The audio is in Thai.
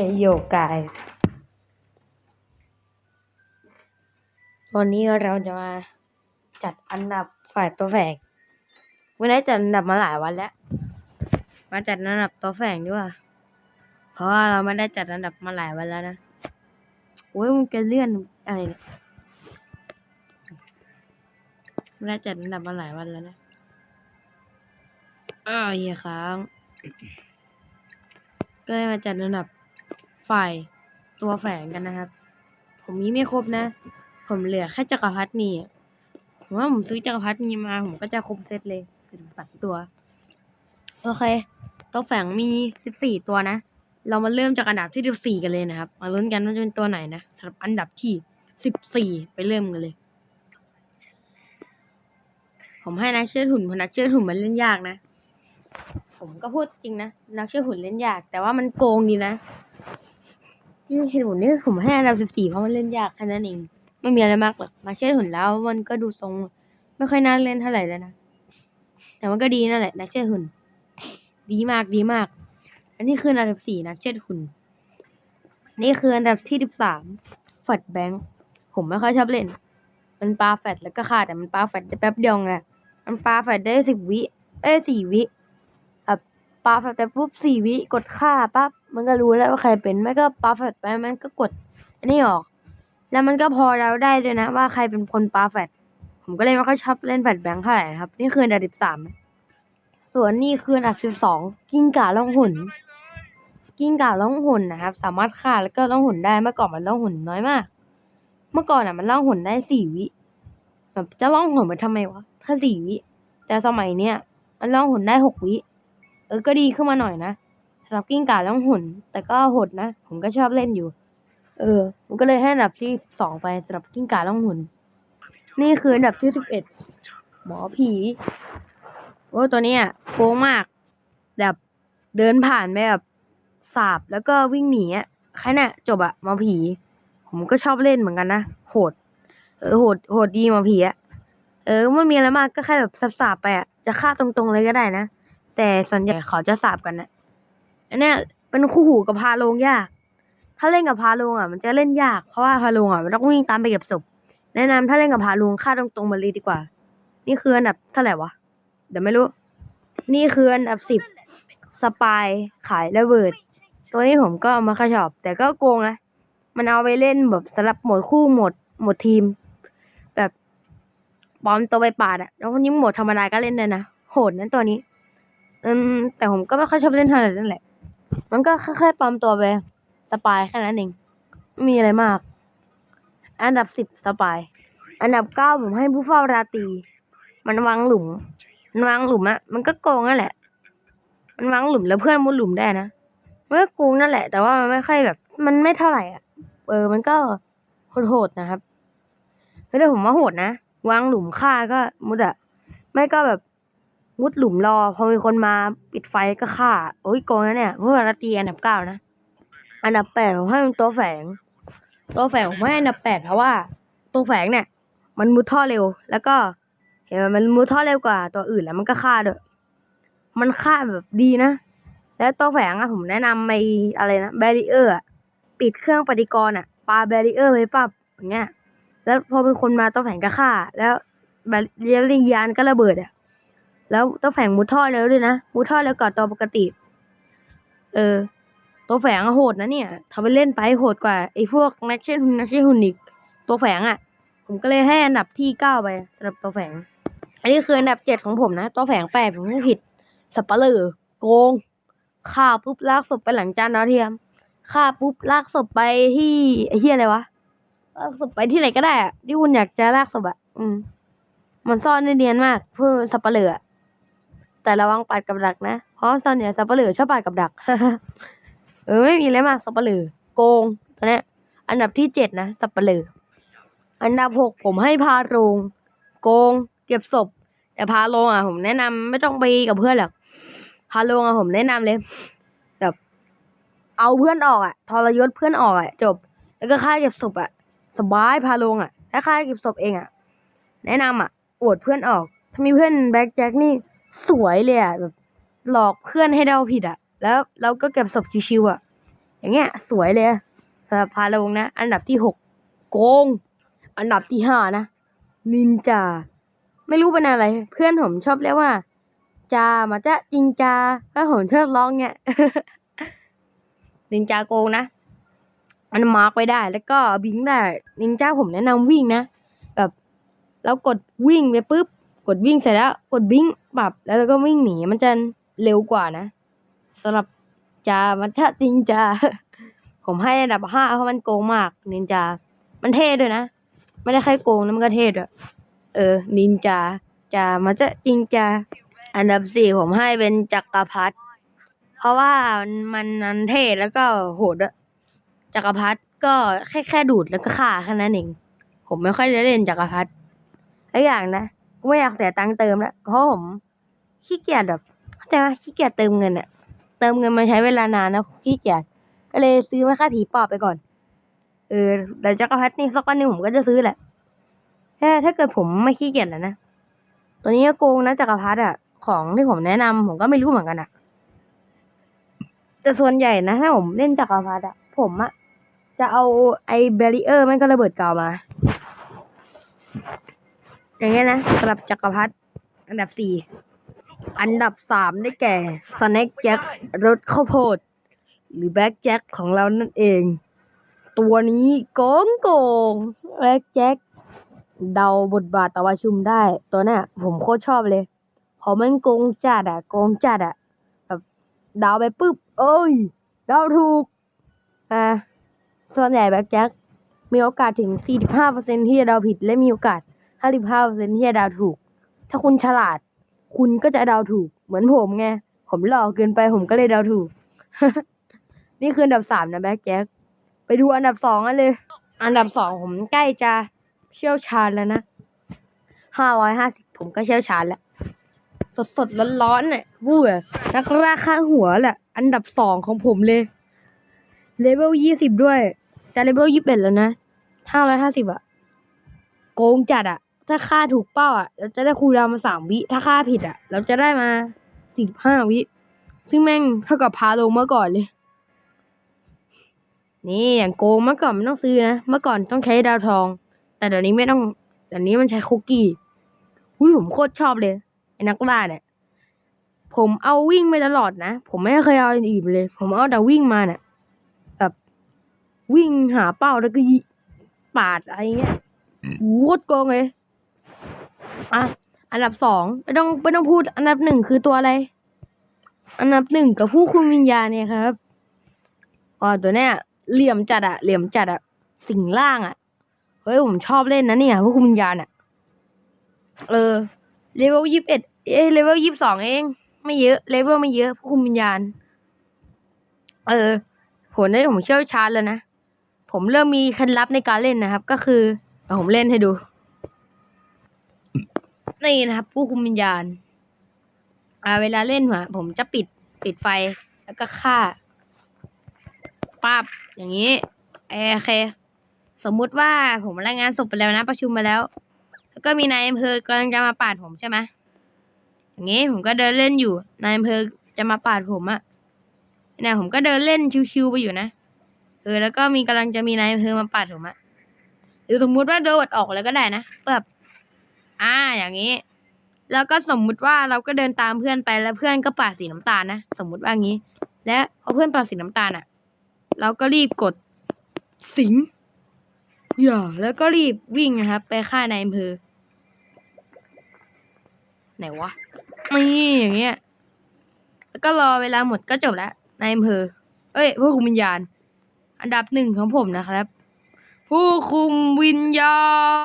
Hey yo guys วันนี้เราจะมาจัดอันดับฝ่ายตัวแฝงไม่ได้จัดอันดับมาหลายวันแล้ว มาจัดอันดับตัวแฝงดีกว่า เพราะว่าเราไม่ได้จัดอันดับมาหลายวันแล้วนะ โอ้ยมึงจะเลื่อนอะไรเนี่ยไม่ได้จัดอันดับมาหลายวันแล้วนะ อ้าวเฮียค้างก็เลยมาจัดอันดับ ฝ่ายตัวแฝงกันนะครับ ผมมีไม่ครบนะ ผมเหลือแค่จักรพรรดินี่ผมว่าผมซื้อจักรพรรดินีมา ผมก็จะครบเซตเลยถึงสามตัว โอเค ตัวแฝงมีสิบสี่ตัวนะ เรามาเริ่มจากอันดับที่สิบสี่กันเลยนะครับ มาลุ้นกันว่าจะเป็นตัวไหนนะสำหรับอันดับที่สิบสี่ไปเริ่มกันเลย ผมให้นักเชื่อหุ่นพนักเชื่อหุ่นมันเล่นยากนะ ผมก็พูดจริงนะนักเชื่อหุ่นเล่นยาก แต่ว่ามันโกงดีนะ เหตุผลที่ผมให้อันดับสิบสี่เพราะมันเล่นยากแค่นั้นเองไม่มีอะไรมากหรอกนักเช่หุ่นแล้วมันก็ดูทรง ไม่ค่อยน่าเล่นเท่าไหร่แล้วนะแต่มันก็ดีนั่นแหละนักเช่หุ่น ดีมากดีมาก อันนี้คืออันดับสี่นักเช่หุ่น นี่คืออันดับที่สิบสามฝัดแบงค์ผมไม่ค่อยชอบเล่น มันปาแฟดแล้วก็ฆ่าแต่มันปาแฟดได้แป๊บเดียวไงมันปาแฟดได้สิบวิ เอ้สี่วิ ปาแฟดไปปุ๊บสี่วิกดฆ่าปั๊บมันก็รู้แล้วว่าใครเป็นไม่ก็ปาแฟดไปมันก็กด อันนี้ออก แล้วมันก็พอเราได้ด้วยนะ ว่าใครเป็นคนปาแฟดผมก็เลยไม่ค่อยชอบเล่นแฟดแบงค์เท่าไหร่นะครับ นี่คืออันดับสิบสามส่วนนี่คืออันดับสิบสองกิ้งก่าล่องหุนกิ้งก่าล่องหุ่นนะครับ สามารถฆ่าแล้วก็ล่องหุ่นได้เมื่อก่อนมันล่องหุ่นน้อยมาก เมื่อก่อนอะมันล่องหุ่นได้สี่วิแบบจะล่องหุ่นไปทำไมวะแค่สี่วิแต่สมัยเนี้ยมันล่องหุ่นได้หกวิ เออก็ดีขึ้นมาหน่อยนะสำหรับกิ้งก่าแล้วหุ่น แต่ก็โหดนะ ผมก็ชอบเล่นอยู่ เออผมก็เลยให้อันดับที่สองไปสำหรับกิ้งก่าแล้วหุ่น นี่คืออันดับที่สิบเอ็ดหมอผีโอ้ตัวเนี้ยโกงมาก แบบเดินผ่านไปแบบสาบแล้วก็วิ่งหนีอะแค่น่ะจบอะหมอผี ผมก็ชอบเล่นเหมือนกันนะโหด เออโหดโหดดีหมอผีอะเออไม่มีอะไรมากก็แค่แบบสาบๆไปอะจะฆ่าตรงๆเลยก็ได้นะ แต่ส่วนใหญ่เขาจะสาบกันนะอันเนี้ยเป็นคู่หูกับพาลงยาก ถ้าเล่นกับพาลงอะ มันจะเล่นยาก เพราะว่าพาลงอะมันต้องวิ่งตามไปเก็บศพ แนะนำถ้าเล่นกับพาลงฆ่าตรงๆมาเลยดีกว่า นี่คืออันดับเท่าไหร่วะ เดี๋ยวไม่รู้ นี่คืออันดับสิบสปายขายระเบิด ตัวนี้ผมก็ไม่ค่ชอบ แต่ก็โกงนะ มันเอาไปเล่นแบบสำหรับหมดคู่หมดหมดทีม แบบปลอมตัวไปปาดอะแล้วคนนี้โหมดธรรมดาก็เล่นได้นะ โหดนั้นตัวนี้ อืมแต่ผมก็ไม่ค่อยชอบเล่นเท่าไหร่นั่นแหละ มันก็แค่ๆปลอมตัวไปสปายแค่นั้นเองไม่มีอะไรมาก อันดับสิบสปาย อันดับเก้าผมให้ผู้เฝ้าราตรี มันวางหลุม มันวางหลุมอะมันก็โกงนั่นแหละ มันวางหลุมแล้วเพื่อนมุดหลุมได้นะมันก็โกงนั่นแหละ แต่ว่ามันไม่ค่อยแบบ มันไม่เท่าไหร่อะ เออ มันก็โหดๆนะครับเฮ้ยแต่ผมว่าโหดนะ วางหลุมฆ่าก็มุดอะไม่ก็แบบ มุดหลุมรอ พอมีคนมาปิดไฟก็ฆ่า โอ้ยโกงนะเนี่ยเพราะว่าราตีอันดับเก้านะ อันดับแปดผมให้มันตัวแฝง ตัวแฝงผมให้อันดับแปดเพราะว่า ตัวแฝงเนี่ย มันมุดท่อเร็ว แล้วก็ เห็นมันมุดท่อเร็วกว่าตัวอื่นแล้วมันก็ฆ่าด้วยมันฆ่าแบบดีนะ แล้วตัวแฝงอะผมแนะนำไออะไรนะแบรีเออร์ปิดเครื่องปฏิกรณ์อะปาแบรีเออร์ไว้ปั๊บอย่างเงี้ย แล้วพอเป็นคนมาตัวแฝงก็ฆ่า แล้วแบรีเออร์ยานก็ระเบิดอะ แล้วตัวแฝงมุดท่อเร็วด้วยนะมุดท่อเร็วกว่าตัวปกติ เออ ตัวแฝงโหดนะเนี่ยทำไปเล่นไปโหดกว่าไอ้พวกนักเช่นนักเช่นหุ่นอีกตัวแฝงอะผมก็เลยให้อันดับที่เก้าไปสำหรับตัวแฝง อันนี้คืออันดับเจ็ดของผมนะ ตัวแฝงแปดผมไม่ผิดสับปะเลอโกงฆ่าปุ๊บลากศพไปหลังจานดาวเทียมฆ่าปุ๊บลากศพไปที่ไอ้เหี้ยอะไรวะลากศพไปที่ไหนก็ได้อะที่คุณอยากจะลากศพอะอืม มันซ่อนได้เนียนมาก เพื่อสับปะเลอ แต่ระวังปาดกับดักนะ เพราะซ่อนเนี่ยสับปะเลอชอบปาดกับดัก เออไม่มีอะไรมากสับปะเลอโกงตอนเนี้ยอันดับที่เจ็ดนะสับปะเลออันดับหกผมให้พาโรงโกง เก็บศพ แต่พาโรงอะ ผมแนะนำไม่ต้องไปกับเพื่อนหรอกพาโรงอะผมแนะนำเลยแบบเอาเพื่อนออกอะทรยศเพื่อนออกอะ จบ แล้วก็ค่าเก็บศพอะสบายพาโรงอะถ้าค่าเก็บศพเองอะแนะนำอะอวดเพื่อนออก ถ้ามีเพื่อนแบ็คแจ็คนี่ สวยเลยอะแบบหลอกเพื่อนให้เดาผิดอะ แล้วเราก็เก็บศพชิวๆอะ อย่างเงี้ย สวยเลยสำหรับพาลงนะ อันดับที่หกโกง อันดับที่ห้านะนินจา ไม่รู้เป็นอะไร เพื่อนผมชอบเรียกว่า จามาจะจิงจาถ้าผมชอบร้องเนี่ยนินจาโกงนะมันมาร์กไว้ได้ แล้วก็บิงได้นินจาผมแนะนำวิ่งนะแบบเรากดวิ่งไปปุ๊บ กดวิ่งเสร็จแล้วกดบิงปรับแล้วเราก็วิ่งหนีมันจะเร็วกว่านะสำหรับจามันชะจริงจาผมให้อันดับห้าเพราะมันโกงมากนินจา มันเท่ด้วยนะ ไม่ได้แค่โกงนะมันก็เท่ด้วยเออ นินจาจามันจะจริงจาอันดับสี่ผมให้เป็นจักรพรรดิเพราะว่ามันมันมันเท่แล้วก็โหดอะจักรพรรดิก็แค่แค่ดูดแล้วก็ฆ่าแค่นั้นเองผมไม่ค่อยได้เล่นจักรพรรดิและอย่างนะ ก็ไม่อยากเสียตังค์เติมแล้วเพราะผมขี้เกียจแบบเข้าใจไหมขี้เกียจเติมเงินอะเติมเงินมันใช้เวลานานนะขี้เกียจก็เลยซื้อมาค่าผีปอบไปก่อน เออแต่จักรพรรดินี่สักวันหนึ่งผมก็จะซื้อแหละแค่ถ้าเกิดผมไม่ขี้เกียจแล้วนะตัวนี้ก็โกงนะจักรพรรดิอะของที่ผมแนะนำผมก็ไม่รู้เหมือนกันอะแต่ส่วนใหญ่นะถ้าผมเล่นจักรพรรดิอะผมอะจะเอาไอ้เบรีเออร์มันก็ระเบิดเก่ามา อย่างเงี้ยนะสำหรับจักรพรรดิอันดับสี่อันดับสามได้แก่สแน็คแจ็ครถข้าวโพด หรือแบ็กแจ็คของเรานั่นเอง ตัวนี้โกงโกงแบ็กแจ็คเดาบทบาทตะวาชุมได้ ตัวเนี้ยผมโคตรชอบเลยเพราะมันโกงจัดอะโกงจัดอะแบบเดาไปปุ๊บเอ้ยเดาถูกอ่าส่วนใหญ่แบ็กแจ็คมีโอกาสถึง 45%ที่จะเดาผิดและมีโอกาส 55%ที่จะเดาถูก ถ้าคุณฉลาด คุณก็จะเดาถูก เหมือนผมไง ผมหล่อเกินไปผมก็เลยเดาถูก นี่คืออันดับสามนะแบ็กแจ็ค ไปดูอันดับสองกันเลย อันดับสองผมใกล้จะเชี่ยวชาญแล้วนะห้าร้อยห้าสิบผมก็เชี่ยวชาญแล้ว สดสดร้อนร้อนๆเนี่ยวู้อะนักราค่าหัวแหละ อันดับสองของผมเลย เลเวลยี่สิบด้วย จะเลเวลยี่สิบเอ็ดแล้วนะห้าร้อยห้าสิบอะโกงจัดอะ ถ้าค่าถูกเป้าอะเราจะได้คูลดาวน์มาสามวิ ถ้าค่าผิดอะเราจะได้มาสี่ห้าวิ ซึ่งแม่งเท่ากับพาลงเมื่อก่อนเลย นี่อย่างโกงเมื่อก่อนมันต้องซื้อนะ เมื่อก่อนต้องใช้ดาวทอง แต่เดี๋ยวนี้ไม่ต้องเดี๋ยวนี้มันใช้คุกกี้หุ้ยผมโคตรชอบเลยไอ้นักล่าเนี่ย ผมเอาวิ่งไปตลอดนะ ผมไม่เคยเอาอย่างอื่นเลย ผมเอาแต่วิ่งมาเนี่ยแบบวิ่งหาเป้าแล้วก็ยิปาดอะไรเงี้ยโคตรโกงเลย อะ อันดับสองไม่ต้องไม่ต้องพูด อันดับหนึ่งคือตัวอะไร อันดับหนึ่งกับผู้คุมวิญญาณเนี่ยครับอ๋อตัวเนี้ยเหลี่ยมจัดอะเหลี่ยมจัดอะสิ่งล่างอะเฮ้ยผมชอบเล่นนะเนี่ยผู้คุมวิญญาณอะเออเลเวลยี่สิบเอ็ดเอ้เลเวลยี่สิบสองเอง ไม่เยอะเลเวลไม่เยอะผู้คุมวิญญาณ เออผมได้ผมเชี่ยวชาญแล้วนะผมเริ่มมีเคล็ดลับในการเล่นนะครับ ก็คือผมเล่นให้ดู นี่นะครับ ผู้คุมวิญญาณ อ่า เวลาเล่นหัวผมจะปิดปิดไฟแล้วก็ฆ่าปั๊บอย่างนี้เออโอเค สมมุติว่าผมรายงานศพไปแล้วนะ ประชุมมาแล้ว แล้วก็มีนายอำเภอกำลังจะมาปาดผมใช่ไหมอย่างนี้ผมก็เดินเล่นอยู่นายอำเภอจะมาปาดผมอะเนี่ยผมก็เดินเล่นชิวๆไปอยู่นะเออแล้วก็มีกำลังจะมีนายอำเภอมาปาดผมอะหรือสมมุติว่าโดดออกแล้วก็ได้นะแบบ อ่า อย่างนี้ แล้วก็สมมุติว่าเราก็เดินตามเพื่อนไปแล้วเพื่อนก็ปาดสีน้ำตาลนะสมมุติว่างี้ และพอเพื่อนปาดสีน้ำตาลอะ เราก็รีบกดสิงอย่าแล้วก็รีบวิ่งนะครับ ไปฆ่านายอำเภอไหนวะนี่อย่างเงี้ย แล้วก็รอเวลาหมดก็จบแล้วนายอำเภอ เอ้ย ผู้คุมวิญญาณ อันดับหนึ่งของผมนะครับ ผู้คุมวิญญาณ